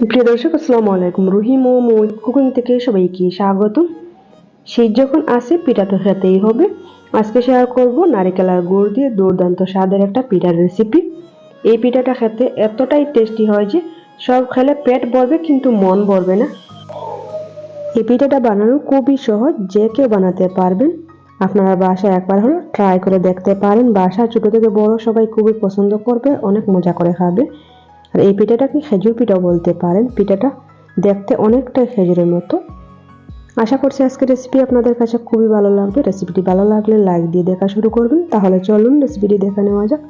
প্রিয় দর্শক, আসসালামু আলাইকুম। রহিম ও মৌদ কুকিং থেকে সবাইকে স্বাগত শীত যখন আসে, পিঠা তো খেতেই হবে। আজকে শেয়ার করব নারিকেল আর গুড় দিয়ে দুর্দান্ত স্বাদের একটা পিঠার রেসিপি এই পিঠাটা খেতে এতটাই টেস্টি হয় যে, সব খেলে পেট ভরবে কিন্তু মন ভরবে না। এই পিঠাটা বানানো খুবই সহজ, যে কেউ বানাতে পারবেন। আপনারা বাসায় একবার হলো ট্রাই করে দেখতে পারেন। বাসা ছোট থেকে বড় সবাই খুবই পছন্দ করবে, অনেক মজা করে খাবে। আর এই পিঠাটাকে খেজুর পিঠাও বলতে পারেন। পিঠাটা দেখতে অনেকটাই খেজুরের মতো। আশা করছি আজকে রেসিপি আপনাদের কাছে খুবই ভালো লাগবে। রেসিপিটি ভালো লাগলে লাইক দিয়ে দেখা শুরু করবেন। তাহলে চলুন রেসিপিটি দেখে নেওয়া যাক।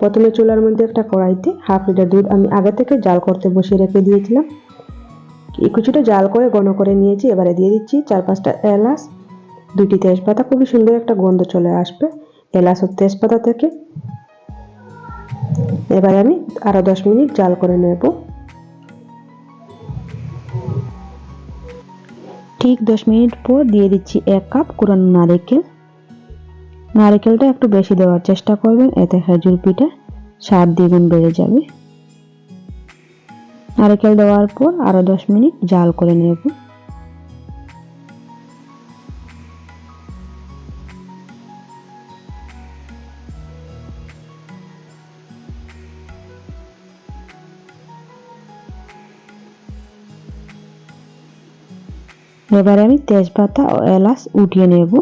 প্রথমে চুলার মধ্যে একটা কড়াইতে হাফ লিটার দুধ আমি আগে থেকে জাল করতে বসিয়ে রেখে দিয়েছিলাম। কিছুটা জাল করে ঘন করে নিয়েছি। এবারে দিয়ে দিচ্ছি চার পাঁচটা এলাচ দুটি তেজপাতা। খুবই সুন্দর একটা গন্ধ চলে আসবে এলাচ ও তেজপাতা থেকে। এবারে আমি আরও দশ মিনিট জাল করে নেব। ঠিক দশ মিনিট পর দিয়ে দিচ্ছি এক কাপ কুরানো নারিকেল। নারিকেলটা একটু বেশি দেওয়ার চেষ্টা করবেন, এতে খেজুর পিঠা স্বাদ দ্বিগুণ বেড়ে যাবে। নারিকেল দেওয়ার পর আরও দশ মিনিট জাল করে নেব। এবারে আমি তেজপাতা ও এলাচ উঠিয়ে নেব।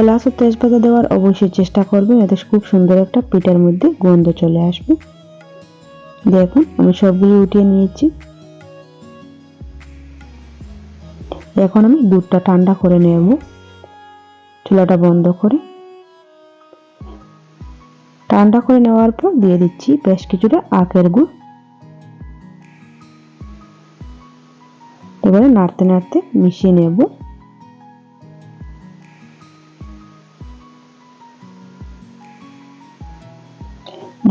এলাচ ও তেজপাতা দেওয়ার অবশ্যই চেষ্টা করবেন এতে খুব সুন্দর একটা পিঠার মধ্যে গন্ধ চলে আসবে। দেখুন, আমি সবগুলো উঠিয়ে নিয়েছি। এখন আমি দুধটা ঠান্ডা করে নেব। চুলাটা বন্ধ করে। ঠান্ডা করে নেওয়ার পর দিয়ে দিচ্ছি বেশ কিছুটা আখের গুড়। এবারে নাড়তে নাড়তে মিশিয়ে নেব।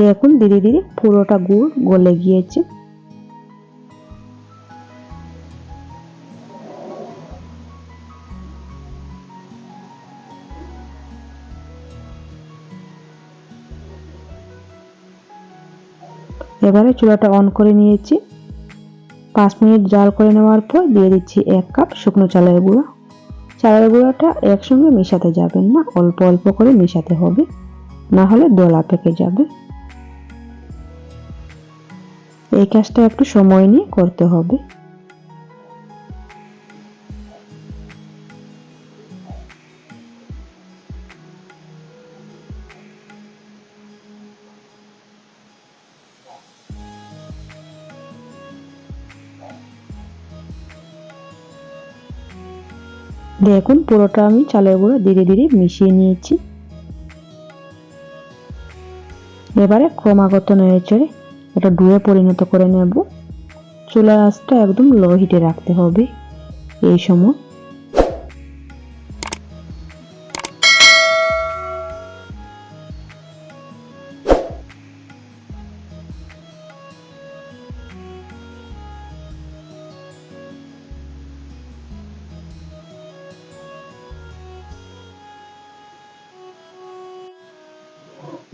দেখুন, ধীরে ধীরে পুরোটা গুড় গলে গিয়েছে। এবারে চুলাটা অন করে নিয়েছি। পাঁচ মিনিট জাল করে নেওয়ার পর দিয়ে দিচ্ছি এক কাপ শুকনো চালের গুঁড়া। চালের গুঁড়াটা একসঙ্গে মেশাতে যাবেন না, অল্প অল্প করে মেশাতে হবে, না হলে দোলা পেকে যাবে। এই কাজটা একটু সময় নিয়ে করতে হবে। দেখুন, পুরোটা আমি চালের গুঁড়ো ধীরে ধীরে মিশিয়ে নিয়েছি। এবারে ক্রমাগত নেড়ে চড়ে এটা ডুয়ে পরিণত করে নেব। চুলার আঁচটা একদম লো হিটে রাখতে হবে। এই সময়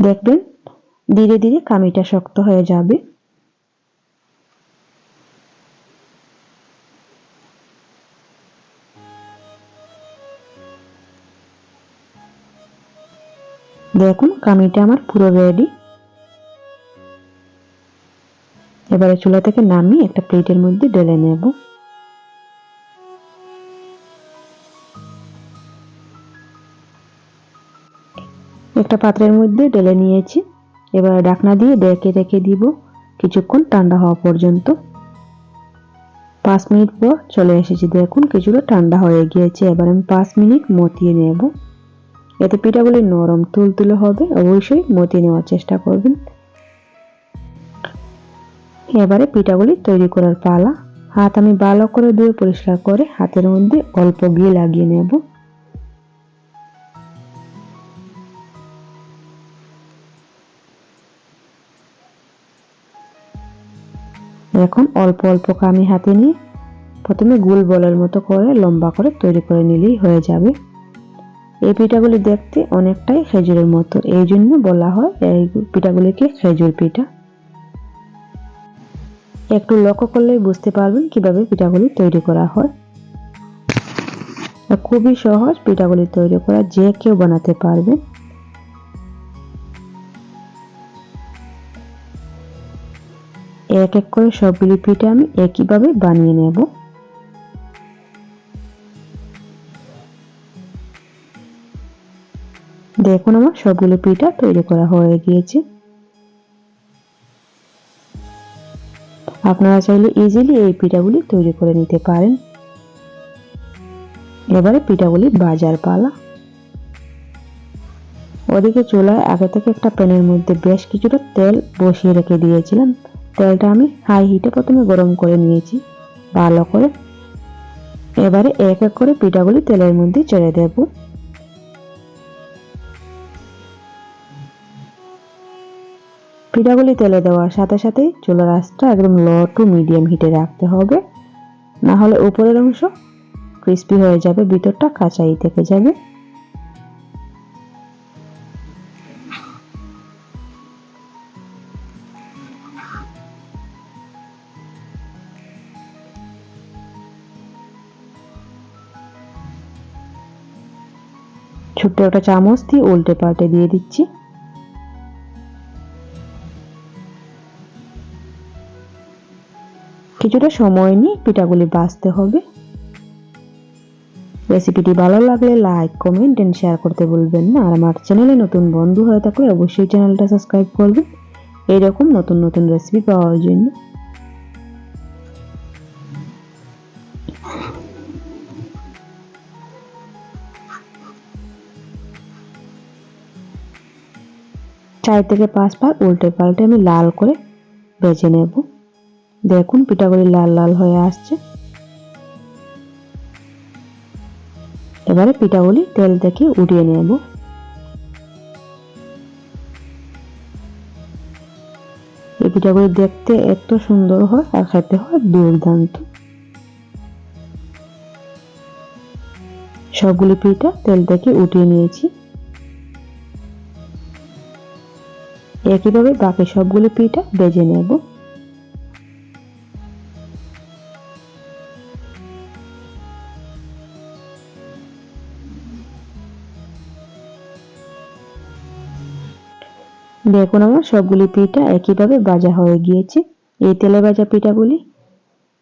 দেখবেন ধীরে ধীরে কামিটা শক্ত হয়ে যাবে। দেখুন, কামিটা আমার পুরো রেডি এবারে চুলা থেকে নামিয়ে একটা প্লেটের মধ্যে ঢেলে নেব। একটা পাত্রের মধ্যে ঢেলে নিয়েছি। এবার ঢাকনা দিয়ে ডেকে রেখে দিব কিছুক্ষণ ঠান্ডা হওয়া পর্যন্ত। পাঁচ মিনিট পর চলে এসেছি। দেখুন, কিছুটা ঠান্ডা হয়ে গিয়েছে। এবার আমি পাঁচ মিনিট মতিয়ে নেব। এতে পিঠাগুলি নরম তুলতুলে হবে। অবশ্যই মতিয়ে নেওয়ার চেষ্টা করবেন। এবারে পিঠাগুলি তৈরি করার পালা। হাত আমি ভালো করে ধুয়ে পরিষ্কার করে হাতের মধ্যে অল্প ঘি লাগিয়ে নেব। এখন অল্প অল্প কামি হাতে নিয়ে প্রথমে গোল বলের মতো করে লম্বা করে তৈরি করে নিলেই হয়ে যাবে। এই পিঠাগুলি দেখতে অনেকটাই খেজুরের মতো। এই জন্য বলা হয় এই পিঠাগুলিকে খেজুর পিঠা। একটু লক্ষ্য করলেই বুঝতে পারবেন কীভাবে পিঠাগুলি তৈরি করা হয়। খুবই সহজ পিঠাগুলি তৈরি করা, যে কেউ বানাতে পারবে। এক এক করে সবগুলি পিঠা আমি একইভাবে বানিয়ে নেব। দেখুন আমার সবগুলো পিঠা তৈরি করা হয়ে গিয়েছে। আপনারা চাইলে ইজিলি এই পিঠাগুলি তৈরি করে নিতে পারেন। এবারে পিঠাগুলি বাজার পালা। ওদিকে চুলায় আগে থেকে একটা প্যানের মধ্যে বেশ কিছুটা তেল বসিয়ে রেখে দিয়েছিলাম। তেলটা আমি হাই হিটে প্রথমে গরম করে নিয়েছি। ভালো করে। এবারে এক এক করে পিঠাগুলি তেলের মধ্যে ছেড়ে দেব। পিঠাগুলি তেলে দেওয়ার সাথে সাথেই চুলার আঁচটা একদম লো টু মিডিয়াম হিটে রাখতে হবে। না হলে উপরের অংশ ক্রিস্পি হয়ে যাবে, ভিতরটা কাঁচাই থেকে যাবে। ছোট্ট একটা চামচ দিয়ে উল্টে পাল্টে দিয়ে দিচ্ছি। কিছুটা সময় নিয়ে পিঠাগুলি বাছতে হবে। রেসিপিটি ভালো লাগলে লাইক, কমেন্ট এন্ড শেয়ার করতে বলবেন না। আর আমার চ্যানেলে নতুন বন্ধু হয়ে থাকলে অবশ্যই চ্যানেলটা সাবস্ক্রাইব করবেন। এইরকম নতুন নতুন রেসিপি পাওয়ার জন্য। চার থেকে পাঁচ বার উল্টে পাল্টে আমি লাল করে ভেজে নেব। দেখুন পিঠাগুলি লাল লাল হয়ে আসছে। এবারে পিঠাগুলি তেল থেকে উঠিয়ে নেব। এই পিঠাগুলি দেখতে এত সুন্দর হয় আর খেতে হয় দুর্দান্ত। সবগুলি পিঠা তেল থেকে উঠিয়ে নিয়েছি। একইভাবে বাকি সবগুলি পিঠা বেজে নেব। দেখুন আমার সবগুলি পিঠা একইভাবে ভাজা হয়ে গিয়েছে। এই তেলে ভাজা পিঠাগুলি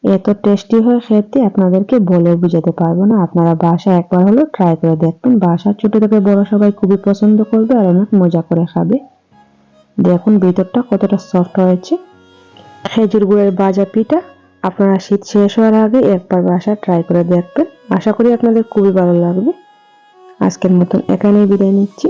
এত টেস্টি হয় খেতে, আপনাদেরকে বলে বুঝাতে পারব না। আপনারা বাসা একবার হলো ট্রাই করে দেখবেন। বাসার ছোট থেকে বড় সবাই খুবই পছন্দ করবে আর অনেক মজা করে খাবে। দেখুন ভেতরটা কতটা সফট হয়েছে। খেজুর গুড়ের বাজা পিঠা আপনারা শীত শেষ হওয়ার আগে একবার বাসা ট্রাই করে দেখবেন। আশা করি আপনাদের খুবই ভালো লাগবে। আজকের মতন এখানেই বিদায় নিচ্ছি।